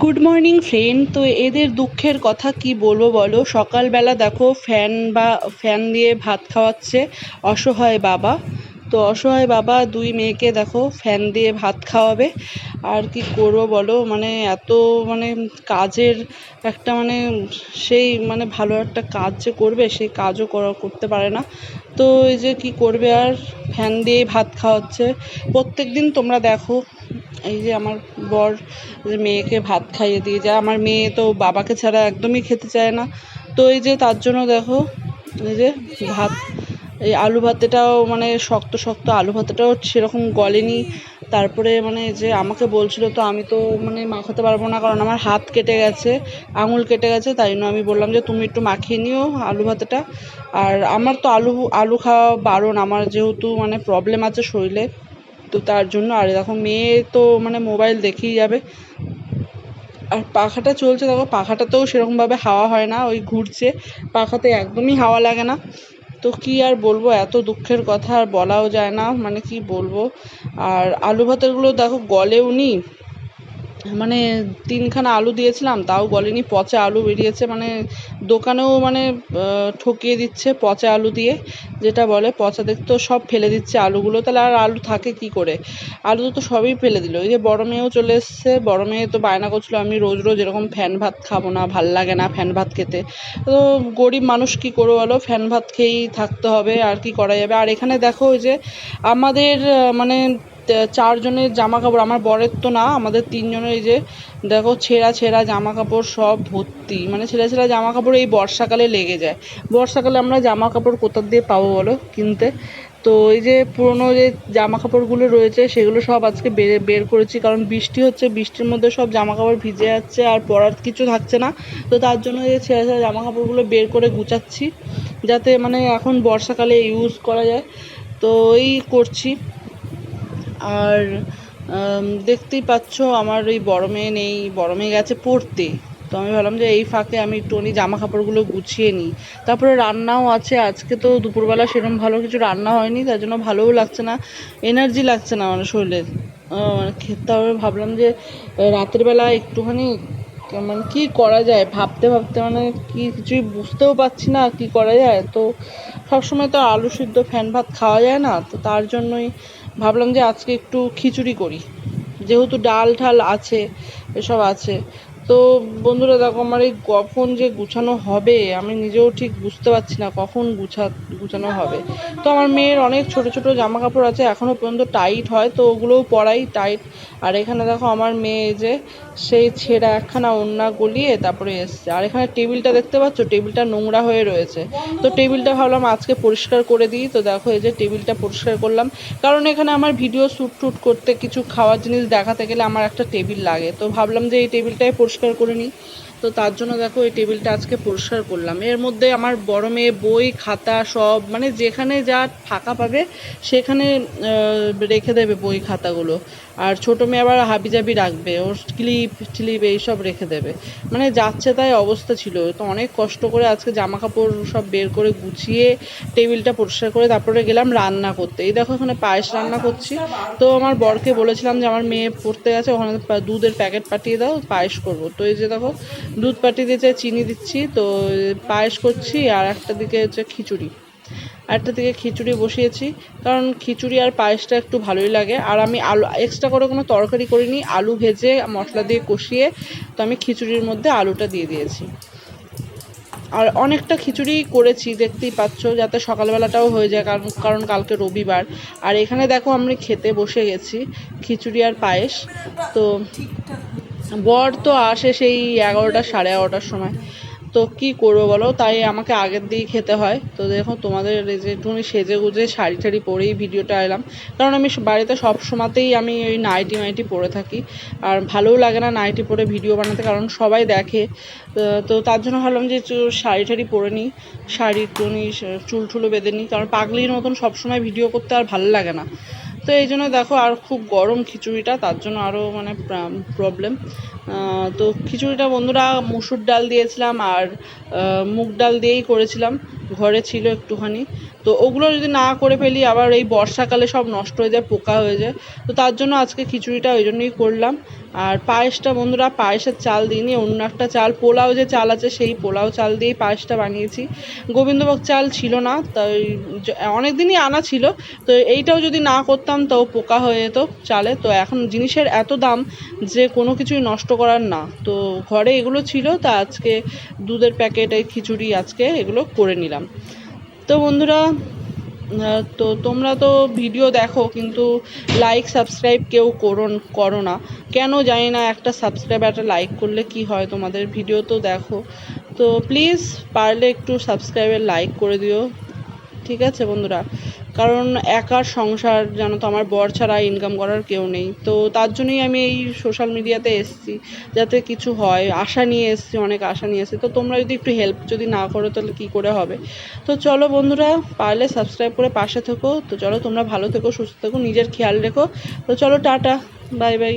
Good morning friend তো এদের দুঃখের কথা কি বলব বলো? সকালবেলা দেখো ফ্যান বা ফ্যান দিয়ে ভাত খাওয়াচ্ছে অসহায় বাবা। তো অসহায় বাবা দুই মেয়েকে দেখো ফ্যান দিয়ে ভাত খাওয়াবে। আর কি করব বলো? মানে এত মানে কাজের একটা মানে সেই মানে ভালো একটা কাজ যে করবে, সেই কাজও করা করতে পারে না। তো এই যে কি করবে আর? ফ্যান দিয়েই ভাত খাওয়াচ্ছে। প্রত্যেক দিন তোমরা দেখো এই যে আমার বর মেয়েকে ভাত খাইয়ে দিয়ে যায়, আমার মেয়ে তো বাবাকে ছাড়া একদমই খেতে চায় না। তো এই যে তার জন্য দেখো, এই যে ভাত, এই আলু ভাতেটাও মানে শক্ত শক্ত আলু ভাতেটাও সেরকম গলেনি। তারপরে মানে যে আমাকে বলছিল তো আমি তো মানে মাখাতে পারব না, কারণ আমার হাত কেটে গেছে, আঙুল কেটে গেছে, তাই জন্য আমি বললাম যে তুমি একটু মাখিয়ে নিও আলু ভাতেটা। আর আমার তো আলু আলু খাওয়া বারণ, আমার যেহেতু মানে প্রবলেম আছে শরীরে তো তার জন্য, আর দেখো মেয়ে তো মানে মোবাইল দেখেই যাবে। আর পাখাটা চলছে, দেখো পাখাটাতেও সেরকমভাবে হাওয়া হয় না, ওই ঘুরছে। পাখাতে একদমই হাওয়া লাগে না। তো কি আর বলব, এত দুঃখের কথা আর বলাও যায় না মানে কি বলব। আর আলু ভাতেরগুলো দেখো গলেও নি। মানে তিনখানা আলু দিয়েছিলাম, তাও বলেনি পচা আলু বেরিয়েছে মানে দোকানেও মানে ঠকিয়ে দিচ্ছে পচা আলু দিয়ে, যেটা বলে পচা দেখতেও সব ফেলে দিচ্ছে আলুগুলো, তাহলে আর আলু থাকে কি করে? আলু তো সবই ফেলে দিল ওই যে বড় মেয়েও চলে এসছে, বড় মেয়ে তো বায়না করছিল, আমি রোজ রোজ এরকম ফ্যান ভাত খাব না, ভালো লাগে না ফ্যান ভাত খেতে, তো গরিব মানুষ কি করব বলো, ফ্যান ভাত খেয়েই থাকতে হবে, আর কি করা যাবে, আর এখানে দেখো ওই যে আমাদের মানে চারজনের জামা কাপড় আমার বরের তো না, আমাদের তিনজনের এই যে দেখো ছেঁড়া ছেঁড়া জামা কাপড় সব ভর্তি। মানে ছেঁড়া ছেঁড়া জামা কাপড় এই বর্ষাকালে লেগে যায়। বর্ষাকালে আমরা জামা কাপড় কোথা দিয়ে পাবো বলো কিনতে? তো এই যে পুরনো যে জামা কাপড়গুলো রয়েছে, সেগুলো সব আজকে বের বের করেছি, কারণ বৃষ্টি হচ্ছে, বৃষ্টির মধ্যে সব জামা কাপড় ভিজে যাচ্ছে আর পরার কিছু থাকছে না। তো তার জন্য এই ছেঁড়া ছেঁড়া জামা কাপড়গুলো বের করে গুছাচ্ছি, যাতে মানে এখন বর্ষাকালে ইউজ করা যায়। তো এই করছি। আর দেখতেই পাচ্ছ আমার ওই বড় মেয়ে নেই, বড় মেয়ে গেছে পড়তে। তো আমি ভাবলাম যে এই ফাঁকে আমি একটুখানি জামা কাপড়গুলো গুছিয়ে নিই। তারপরে রান্নাও আছে, আজকে তো দুপুরবেলা সেরকম ভালো কিছু রান্না হয়নি, তার জন্য ভালোও লাগছে না এনার্জি লাগছে না আমার শরীরে মানে খেতে হবে, ভাবলাম যে রাতের বেলা একটুখানি মানে কী করা যায়? ভাবতে ভাবতে মানে কি কিছুই বুঝতেও পারছি না কি করা যায়? তো সবসময় তো আলু সিদ্ধ, ফ্যান ভাত খাওয়া যায় না, তো তার জন্যই ভাবলাম যে আজকে একটু খিচুড়ি করি। যেহেতু ডাল ঠাল আছে এসব আছে। তো বন্ধুরা দেখো আমার এই কখন যে গুছানো হবে, আমি নিজেও ঠিক বুঝতে পারছি না কখন গুছা গুছানো হবে। তো আমার মেয়ের অনেক ছোট ছোট জামা কাপড় আছে এখনও পর্যন্ত টাইট হয়, তো ওগুলোও পরাই টাইট। আর এখানে দেখো আমার মেয়ে যে সেই ছেঁড়া একখানা ওড়না গলিয়ে তারপরে এসছে। আর এখানে টেবিলটা দেখতে পাচ্ছ? টেবিলটা নোংরা হয়ে রয়েছে। তো টেবিলটা ভাবলাম আজকে পরিষ্কার করে দিই। তো দেখো এই যে টেবিলটা পরিষ্কার করলাম। কারণ এখানে আমার ভিডিও শ্যুট টুট করতে, কিছু খাওয়ার জিনিস দেখাতে গেলে আমার একটা টেবিল লাগে। তো ভাবলাম যে এই টেবিলটাই পরিষ্কার করে নিই। তো তার জন্য দেখো এই টেবিলটা আজকে পরিষ্কার করলাম। এর মধ্যে আমার বড় মেয়ে, বই, খাতা সব মানে যেখানে যা ফাঁকা পাবে সেখানে রেখে দেবে বই, খাতাগুলো। আর ছোটো মেয়ে আবার হাবিজাবি রাখবে, ওর ক্লিপ টিলিপ এইসব রেখে দেবে। মানে যাচ্ছে তাই অবস্থা ছিল। তো অনেক কষ্ট করে আজকে জামা কাপড় সব বের করে গুছিয়ে টেবিলটা পরিষ্কার করে তারপরে গেলাম রান্না করতে। এই দেখো এখানে পায়েস রান্না করছি। তো আমার বরকে বলেছিলাম যে আমার মেয়ে পড়তে গেছে, ওখানে দুধের প্যাকেট পাঠিয়ে দাও, পায়েস করব। তো এই যে দেখো, দুধ পাঠিয়ে দিয়েছে, চিনি দিচ্ছি। তো পায়েস করছি আর একটা দিকে হচ্ছে খিচুড়ি। একটা দিকে খিচুড়ি বসিয়েছি, কারণ খিচুড়ি আর পায়েসটা একটু ভালোই লাগে। আর আমি আলু এক্সট্রা করে কোনো তরকারি করিনি, আলু ভেজে মশলা দিয়ে কষিয়ে তো আমি খিচুড়ির মধ্যে আলুটা দিয়ে দিয়েছি। আর অনেকটা খিচুড়ি করেছি, দেখতেই পাচ্ছ, যাতে সকালবেলাটাও হয়ে যায়, কারণ কারণ কালকে রবিবার। আর এখানে দেখো আমি খেতে বসে গেছি, খিচুড়ি আর পায়েস। তো বর তো আসে সেই এগারোটা সাড়ে এগারোটার সময়। তো কি করব বলো? তাই আমাকে আগের দিয়েই খেতে হয়। তো দেখো তোমাদের এই যে একটুখানি সেজে গুজে শাড়ি টাড়ি পরেই ভিডিওটা এলাম। কারণ আমি বাড়িতে সব সময়তেই আমি ওই নাইটি মাইটি পরে থাকি। আর ভালোও লাগে না নাইটি পরে ভিডিও বানাতে, কারণ সবাই দেখে। তো তার জন্য ভাবলাম যে শাড়ি টাড়ি পরে নিই। শাড়ি একটুখানি চুল টুলো বেঁধে নিই। কারণ পাগলির মতন সবসময় ভিডিও করতে আর ভালো লাগে না। তো এই জন্য দেখো আর খুব গরম খিচুড়িটা, তার জন্য আরও মানে প্রবলেম তো খিচুড়িটা বন্ধুরা মুসুর ডাল দিয়েছিলাম আর মুগ ডাল দিয়েই করেছিলাম, ঘরে ছিল একটুখানি। তো ওগুলো যদি না করে ফেলি, আবার এই বর্ষাকালে সব নষ্ট হয়ে যায়, পোকা হয়ে যায়। তো তার জন্য আজকে খিচুড়িটা ওই জন্যই করলাম। আর পায়েসটা বন্ধুরা, পায়েসের চাল দিইনি অন্য একটা চাল, পোলাও যে চাল আছে সেই পোলাও চাল দিয়েই পায়েসটা বানিয়েছি। গোবিন্দভোগ চাল ছিল না, তাই অনেক দিনই আনা ছিল, তো এইটাও যদি না করতাম তাও পোকা হয়ে যেত চালে। তো এখন জিনিসের এত দাম যে কোনো কিছুই নষ্ট করার না। তো ঘরে এগুলো ছিল, তা আজকে দুধের প্যাকেট, এই খিচুড়ি আজকে এগুলো করে নিলাম। তো বন্ধুরা তো তোমরা তো ভিডিও দেখো, কিন্তু লাইক সাবস্ক্রাইব কেউ করুন করো না। কেন জানি না একটা সাবস্ক্রাইব একটা লাইক করলে কি হয় তোমাদের ভিডিও তো দেখো। তো প্লিজ পারলে একটু সাবস্ক্রাইবের লাইক করে দিও। ঠিক আছে বন্ধুরা? কারণ একার সংসার জানো তো আমার বর ছাড়া ইনকাম করার কেউ নেই। তো তার জন্যই আমি এই সোশ্যাল মিডিয়াতে এসেছি, যাতে কিছু হয়। আশা নিয়ে এসেছি, অনেক আশা নিয়ে এসেছি। তো তোমরা যদি একটু হেল্প যদি না করো, তাহলে কী করে হবে? তো চলো বন্ধুরা, পারলে সাবস্ক্রাইব করে পাশে থেকো। তো চলো তোমরা ভালো থেকো, সুস্থ থেকো, নিজের খেয়াল রেখো। তো চলো টাটা বাই বাই